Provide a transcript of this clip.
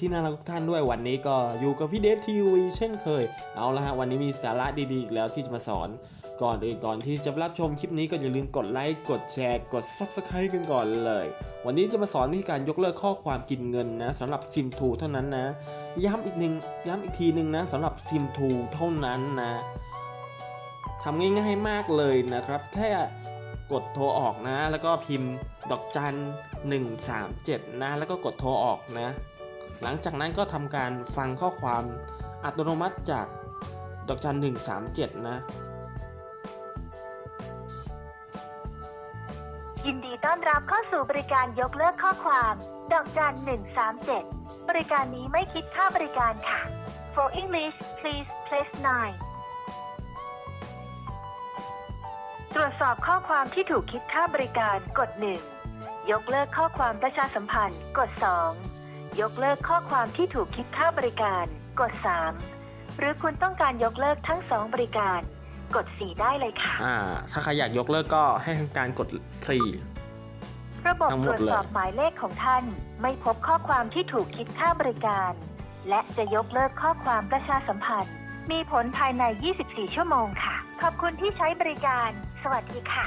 ที่น่ารักทุกท่านด้วยวันนี้ก็อยู่กับพี่เดฟทีวีเช่นเคย เอาละฮะวันนี้มีสาระดีๆอีกแล้วที่จะมาสอน ก่อนอื่นก่อนที่จะรับชมคลิปนี้ก็อย่าลืมกดไลค์กดแชร์กด Subscribe กันก่อนเลย วันนี้จะมาสอนวิธีการยกเลิกข้อความกินเงินนะสำหรับซิมทูเท่านั้นนะ ย้ำอีกหนึ่งย้ำอีกทีหนึ่งนะสำหรับซิมทูเท่านั้นนะทำง่ายๆมากเลยนะครับ แค่กดโทรออกนะ แล้วก็พิมพ์ดอกจัน137นะ แล้วก็กดโทรออกนะ หลังจากนั้นก็ทำการฟังข้อความอัตโนมัติจากดอกจัน137นะยินดีต้อนรับเข้าสู่บริการยกเลิกข้อความ ดอกจัน137บริการนี้ไม่คิดค่าบริการค่ะ For English please press 9 ตรวจสอบข้อความที่ถูกคิดค่าบริการกด 1 ยกเลิกข้อความประชาสัมพันธ์กด 2 ยกเลิกข้อความที่ถูกคิดค่าบริการ กด 3 หรือคุณต้องการยกเลิกทั้ง 2 บริการ กด 4 ได้เลยค่ะ อ่า ถ้าใครอยากยกเลิกก็ให้ทำการกด 4 ระบบทั้งหตมรดวจเลยสอบหมายเลขของท่าน ไม่พบข้อความที่ถูกคิดค่าบริการ และจะยกเลิกข้อความประชาสัมพันธ์ มีผลภายใน 24 ชั่วโมงค่ะ ขอบคุณที่ใช้บริการ สวัสดีค่ะ